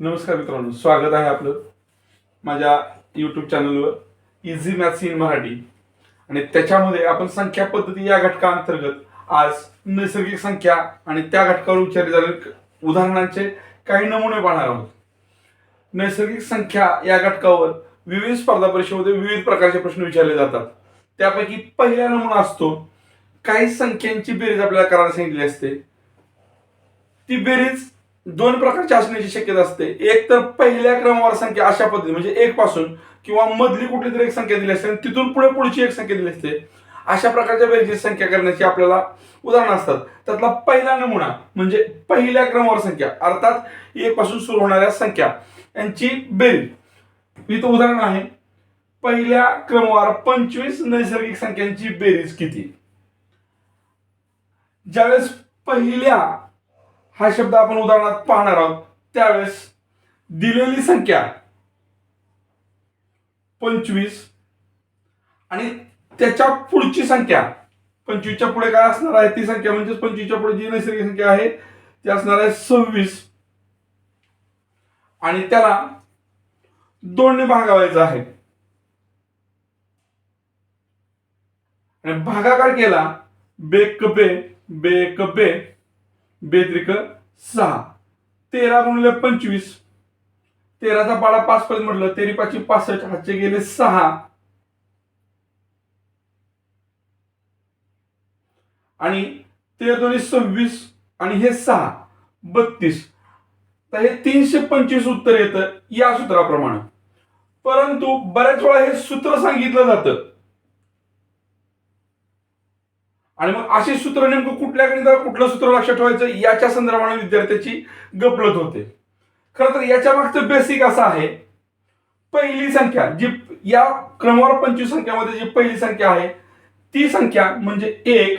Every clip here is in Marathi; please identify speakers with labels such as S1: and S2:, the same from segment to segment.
S1: नमस्कार मित्रांनो स्वागत आहे आपलं माझ्या यूट्यूब चॅनलवर इझी मॅथ्स इन मराठी आणि त्याच्यामध्ये आपण संख्या पद्धती या घटकाअंतर्गत आज नैसर्गिक संख्या आणि त्या घटकावर विचारले जाणारे उदाहरणांचे काही नमुने पाहणार आहोत. नैसर्गिक संख्या या घटकावर विविध स्पर्धा परीक्षेमध्ये विविध प्रकारचे प्रश्न विचारले जातात. त्यापैकी पहिला नमुना असतो काही संख्यांची बेरीज आपल्याला करायला सांगितली असते. ती बेरीज दोन प्रकारची असण्याची शक्यता असते. एक तर पहिल्या क्रमावर संख्या अशा पद्धती म्हणजे एक पासून किंवा मधली कुठली तरी एक संख्या दिली असते आणि तिथून पुढे पुढची एक संख्या दिली असते. अशा प्रकारच्या बेरजेची संख्या करण्याची आपल्याला उदाहरणं असतात. त्यातला पहिला नमुना म्हणजे पहिल्या क्रमावर संख्या अर्थात एक पासून सुरू होणाऱ्या संख्या. यांची बेरीज. इथं उदाहरण आहे. पहिल्या क्रमवार पंचवीस नैसर्गिक संख्यांची बेरीज किती? ज्यावेळेस पहिल्या हा शब्द आपण उदाहरणात पाहणार आहोत. त्यावेळेस दिलेली संख्या पंचवीस आणि त्याच्या पुढची संख्या पंचवीसच्या पुढे काय असणार आहे? ती संख्या म्हणजेच पंचवीसच्या पुढे जी नैसर्गिक संख्या आहे ती असणार आहे सव्वीस. आणि त्याला दोनने भागावायचं आहे. आणि भागाकार केला बे बेक बे बेत्रिक सहा. तेरा गुणिले पंचवीस. तेराचा पाडा पाच पर्यंत म्हटलं तेरी पाचशे पासष्ट. हातचे गेले सहा. आणि तेरा दोन्ही सव्वीस आणि हे सहा. बत्तीस. तर हे तीनशे पंचवीस उत्तर येतं या सूत्राप्रमाणे. परंतु बऱ्याच वेळा हे सूत्र सांगितलं जातं. आणि मग असे सूत्र नेमकं कुठल्या गणिताला कुठलं सूत्र लक्षात ठेवायचं? याच्या संदर्भाने विद्यार्थ्याची गपलत होते. खरं तर याच्या मागचं बेसिक असं आहे. पहिली संख्या जी या क्रमवार पंचवीस संख्यामध्ये जी पहिली संख्या आहे ती संख्या म्हणजे एक.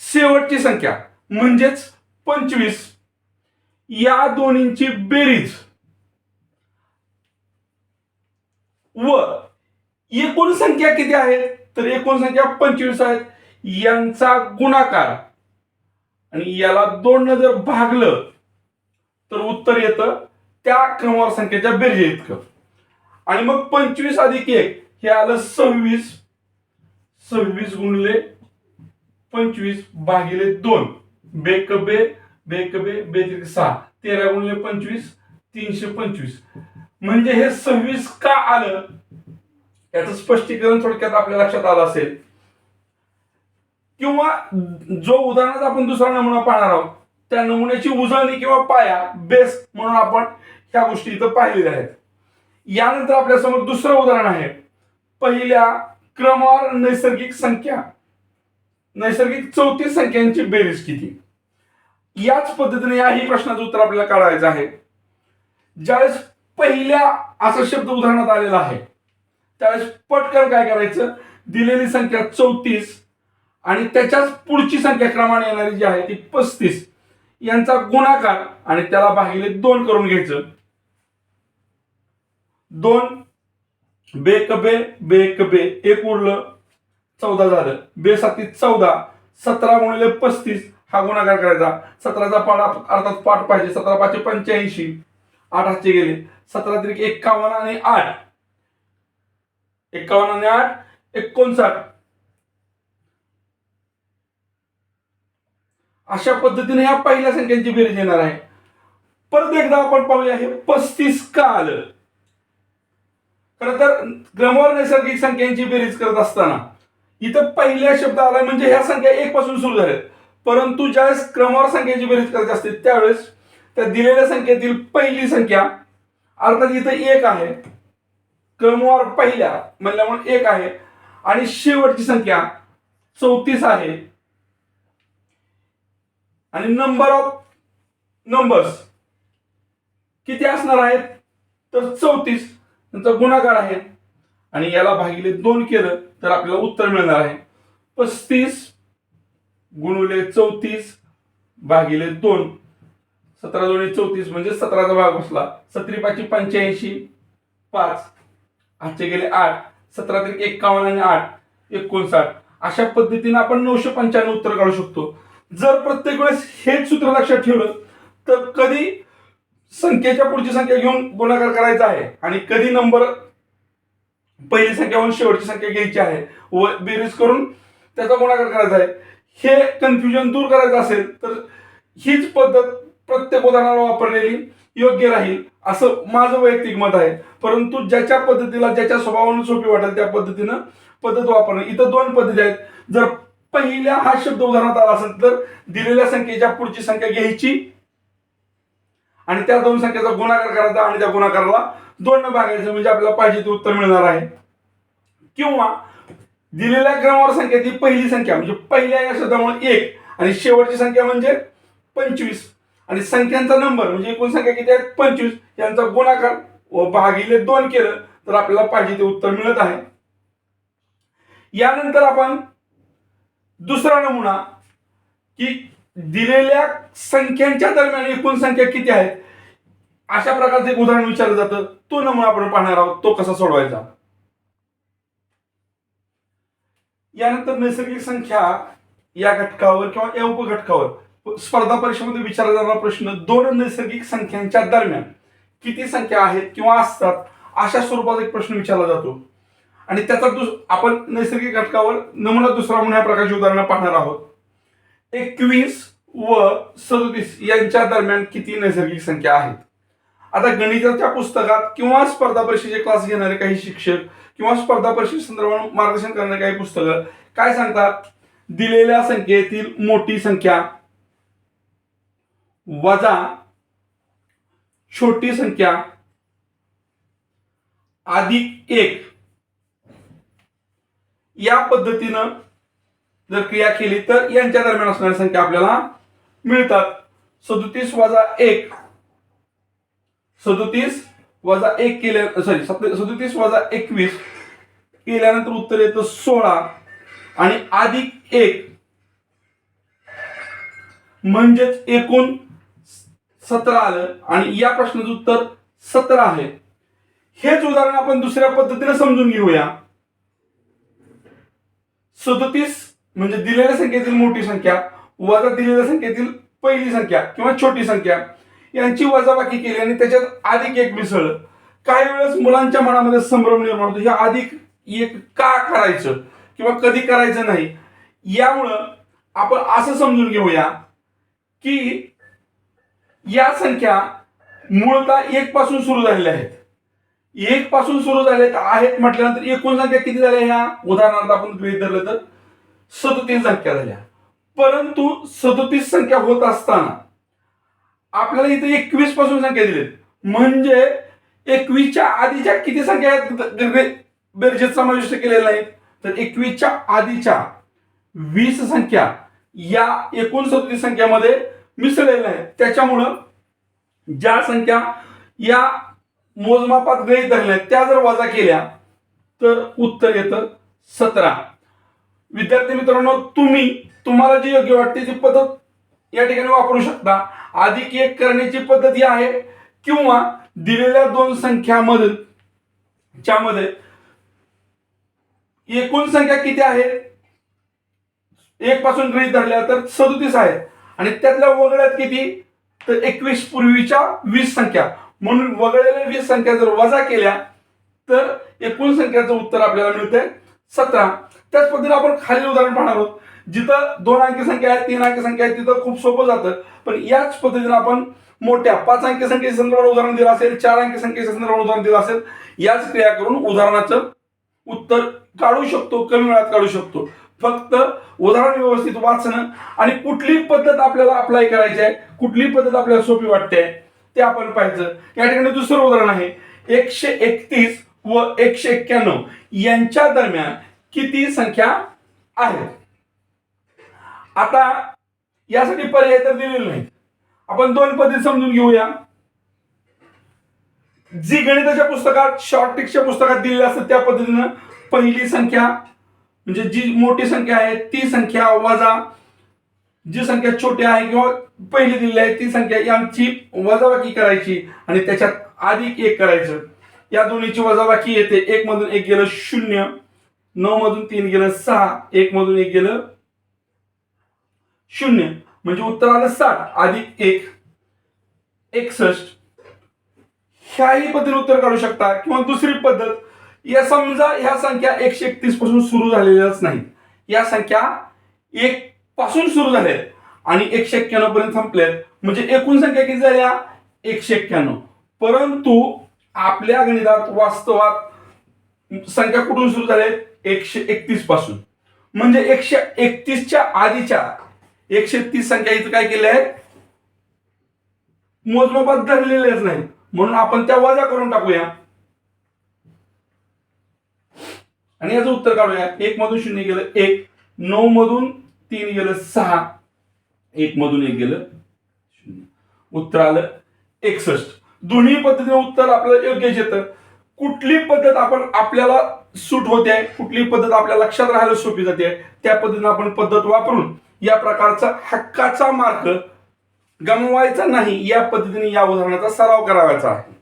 S1: शेवटची संख्या म्हणजेच पंचवीस. या दोन्हींची बेरीज. व एकूण संख्या किती आहेत तर एकूण संख्या पंचवीस आहेत यांचा गुणाकार. आणि याला दोन जर भागलं तर उत्तर येतं त्या क्रमवार संख्येच्या बेरजे इतकं. आणि मग पंचवीस अधिक एक हे आलं सव्वीस. सव्वीस गुणले पंचवीस भागिले दोन. बेक बे बेक बे बेत्रिक सहा. तेरा गुणले पंचवीस तीनशे पंचवीस. म्हणजे हे सव्वीस का आलं? याचं स्पष्टीकरण थोडक्यात आपल्या लक्षात आलं असेल. किंवा जो उदाहरणात आपण दुसरा नमुना पाहणार आहोत त्या नमुन्याची उजळणी किंवा पाया बेस म्हणून आपण ह्या गोष्टी इथं पाहिलेल्या आहेत. यानंतर आपल्यासमोर दुसरं उदाहरण आहे. पहिल्या क्रमवार नैसर्गिक संख्या. नैसर्गिक चौतीस संख्यांची बेरीज किती? याच पद्धतीने याही प्रश्नाचं उत्तर आपल्याला काढायचं आहे. ज्यावेळेस पहिल्या असा शब्द उदाहरणात आलेला आहे त्यावेळेस पटकन काय करायचं? दिलेली संख्या चौतीस आणि त्याच्याच पुढची संख्या क्रमाने येणारी जी आहे ती पस्तीस. यांचा गुणाकार आणि त्याला भागिले दोन करून घ्यायचं. दोन बेक बे बेक बे एक उरलं चौदा झालं. बे साती चौदा सतरा गुणिले पस्तीस हा गुणाकार करायचा. सतराचा पाडा अर्थात पाठ पाहिजे. सतरा पाचशे पंच्याऐंशी. आठ हातचे गेले. सतरा तरी एक्कावन्न आणि आठ. एक्कावन्न आणि आठ एकोणसाठ. अशा पद्धतीने ह्या पहिल्या संख्यांची बेरीज येणार आहे. परत एकदा आपण पाहूया हे पस्तीस का आलं? खरं तर क्रमवार नैसर्गिक संख्यांची बेरीज करत असताना इथं पहिल्या शब्द आला म्हणजे ह्या संख्या एक पासून सुरू झाल्यात. परंतु ज्यावेळेस क्रमवार संख्येची बेरीज करायची असते त्यावेळेस त्या दिलेल्या संख्येतील पहिली संख्या अर्थात इथं एक आहे. क्रमवार पहिल्या म्हणल्यामुळे एक आहे. आणि शेवटची संख्या चौतीस आहे. आणि नंबर ऑफ नंबर्स किती असणार आहेत? तर चौतीस. त्यांचा गुणाकार आहे. आणि याला भागिले दोन केलं तर आपल्याला उत्तर मिळणार आहे. पस्तीस गुणुले चौतीस भागिले दोन. सतरा दोन्ही चौतीस म्हणजे सतराचा भाग बसला. सतरी पाचशे पंच्याऐंशी पाच. आठचे गेले आठ. सतरा तरी एक्कावन्न आणि आठ. एकोणसाठ. अशा पद्धतीने आपण नऊशे पंच्याण्णव उत्तर काढू शकतो. जर प्रत्येक वेळेस हेच सूत्र लक्षात ठेवलं तर कधी संख्येच्या पुढची संख्या घेऊन गुणाकार करायचा आहे आणि कधी नंबर पहिली संख्या होऊन शेवटची संख्या घ्यायची आहे व बेरीज करून त्याचा गुणाकार करायचा आहे हे कन्फ्युजन दूर करायचं असेल तर हीच पद्धत प्रत्येक उदाहरणाला वापरलेली योग्य राहील असं माझं वैयक्तिक मत आहे. परंतु ज्याच्या पद्धतीला ज्याच्या स्वभावानं सोपी वाटेल त्या पद्धतीनं पद्धत वापरणं. इथं दोन पद्धती आहेत. जर पहिल्या हा शब्द उदाहरणात आला असेल तर दिलेल्या संख्येच्या पुढची संख्या घ्यायची. आणि त्या दोन संख्येचा गुणाकार करायचा आणि त्या गुणाकाराला दोन न भागायचं म्हणजे आपल्याला पाहिजे ते उत्तर मिळणार आहे. किंवा दिलेल्या क्रमावर संख्या ती पहिली संख्या म्हणजे पहिल्या या शब्दामुळे एक आणि शेवटची संख्या म्हणजे पंचवीस. आणि संख्यांचा नंबर म्हणजे एकूण संख्या किती आहेत पंचवीस. यांचा गुणाकार व भागिले दोन केलं तर आपल्याला पाहिजे ते उत्तर मिळत आहे. यानंतर आपण दुसरा नमुना की दिलेल्या संख्यांच्या दरम्यान एकूण संख्या किती आहेत? अशा प्रकारचं एक उदाहरण विचारलं जातं. तो नमुना आपण पाहणार आहोत. तो कसा सोडवायचा? यानंतर नैसर्गिक संख्या या घटकावर किंवा या उपघटकावर स्पर्धा परीक्षेमध्ये विचारला जाणारा प्रश्न दोन नैसर्गिक संख्यांच्या दरम्यान किती संख्या आहेत किंवा असतात अशा स्वरूपाचा एक प्रश्न विचारला जातो. आणि त्याचा दुस आपण नैसर्गिक घटकावर नमुना दुसरा म्हणून या प्रकारची उदाहरणं पाहणार आहोत. एकवीस व सदोतीस यांच्या दरम्यान किती नैसर्गिक संख्या आहेत? आता गणिताच्या पुस्तकात किंवा स्पर्धा परीक्षेचे क्लास घेणारे काही शिक्षक किंवा स्पर्धा परीक्षे संदर्भात मार्गदर्शन करणारे काही पुस्तकं काय सांगतात? दिलेल्या संख्येतील मोठी संख्या वजा छोटी संख्या अधिक एक. या पद्धतीनं जर क्रिया केली तर यांच्या दरम्यान असणाऱ्या संख्या आपल्याला मिळतात. सदोतीस वजा एक. सदोतीस वजा एक केल्या सॉरी सदोतीस वजा एकवीस केल्यानंतर उत्तर येतं सोळा आणि अधिक एक. म्हणजेच एकूण सतरा आलं आणि या प्रश्नाचं उत्तर सतरा आहे. हेच उदाहरण आपण दुसऱ्या पद्धतीने समजून घेऊया. सदतीस म्हणजे दिलेल्या संख्येतील मोठी संख्या वजा दिलेल्या संख्येतील पहिली संख्या किंवा छोटी संख्या यांची वजाबाकी केली आणि त्याच्यात अधिक एक मिसळलं काही वेळेस मुलांच्या मनामध्ये संभ्रम निर्माण होतो. हे अधिक एक का करायचं किंवा कधी करायचं नाही यामुळं आपण असं समजून घेऊया की या संख्या मूळतः एक पासून सुरू झालेल्या आहेत. एक पासून सुरू झाले तर आहेत म्हटल्यानंतर एकूण संख्या किती झाल्या ह्या? उदाहरणार्थ आपण गृहित धरलं तर सदोतीस संख्या झाल्या. परंतु सदोतीस संख्या होत असताना आपल्याला इथे एकवीसपासून संख्या दिलीत म्हणजे एकवीसच्या आधीच्या किती संख्या आहेत? बेरजेत समाविष्ट केलेल्या नाहीत. तर एकवीसच्या आधीच्या वीस संख्या या एकूण सदोतीस संख्यामध्ये मिसळलेल्या आहेत त्याच्यामुळं ज्या संख्या या मोजमापात गृहीत धरल्या त्या जर वजा केल्या तर उत्तर येतं सतरा. विद्यार्थी मित्रांनो तुम्ही तुम्हाला जी योग्य वाटते ती पद्धत या ठिकाणी वापरू शकता. अधिक एक करण्याची पद्धत ही आहे किंवा दिलेल्या दोन संख्यामध्ये च्यामध्ये एकूण संख्या किती आहे? एक पासून गृहीत धरल्या तर सदोतीस आहे. आणि त्यातल्या वगळ्यात किती? तर एकवीस पूर्वीच्या वीस संख्या. म्हणून वगळलेल्या वीस संख्या जर वजा केल्या तर एकूण संख्याचं उत्तर आपल्याला मिळतंय. सतरा. त्याच पद्धतीने आपण खालील उदाहरण पाहणार आहोत. जिथं दोन अंकी संख्या आहे तीन अंकी संख्या आहे तिथं खूप सोपं जातं. पण याच पद्धतीने आपण मोठ्या पाच अंकी संख्येच्या संदर्भात उदाहरण दिलं असेल चार अंकी संख्येच्या संदर्भात उदाहरण दिलं असेल याच क्रिया करून उदाहरणाचं उत्तर काढू शकतो कमी वेळात काढू शकतो. फक्त उदाहरण व्यवस्थित वाचणं आणि कुठली पद्धत आपल्याला अप्लाय करायची आहे कुठली पद्धत आपल्याला सोपी वाटते ते आपण पाहायचं. या ठिकाणी दुसरं उदाहरण आहे. एकशे एकतीस व एकशे एक्क्याण्णव यांच्या दरम्यान किती संख्या आहे आता यासाठी पर्याय तर दिलेले नाहीत. आपण दोन पद्धती समजून घेऊया. जी गणिताच्या पुस्तकात शॉर्ट ट्रिकच्या पुस्तकात दिलेली असतात त्या पद्धतीनं पहिली संख्या म्हणजे जी मोठी संख्या आहे ती संख्या वजा जी संख्या छोटी आहे किंवा पहिली दिलेली आहे ती संख्या यांची वजाबाकी करायची आणि त्याच्यात अधिक एक करायचं. या दोन्हीची वजाबाकी येते. एक मधून एक गेलं शून्य नऊ मधून तीन गेलं सहा एक मधून एक गेलं शून्य. म्हणजे उत्तर आलं साठ अधिक एक एकसष्ट. ह्याही पद्धतीने उत्तर काढू शकता. किंवा दुसरी पद्धत या समजा ह्या संख्या एकशे एकतीसपासून सुरू झालेल्याच नाही या संख्या एक पासून सुरू झालेत. आणि एकशे एक्क्याण्णव पर्यंत संपलेत. म्हणजे एकूण संख्या किती झाल्या एकशे एक्क्याण्णव. परंतु आपल्या गणितात वास्तवात संख्या कुठून सुरू झाल्या एकशे एकतीसपासून. म्हणजे एकशे एकतीसच्या आधीच्या एकशे तीस संख्या इथं काय केल्या आहेत? मोजमापात धरलेल्याच नाही म्हणून आपण त्या वजा करून टाकूया. आणि याचं उत्तर काढूया. एक मधून शून्य गेलं एक. नऊ मधून तीन गेलं सहा. एक मधून एक गेलं शून्य. उत्तर आलं एकसष्ट. दोन्ही पद्धतीने उत्तर आपल्याला योग्यच येतं. कुठली पद्धत आपण आपल्याला सूट होते कुठली पद्धत आपल्या लक्षात राहायला सोपी जाते त्या पद्धतीने आपण पद्धत वापरून या प्रकारचा हक्काचा मार्क गमवायचा नाही या पद्धतीने या उदाहरणाचा सराव करावायचा आहे.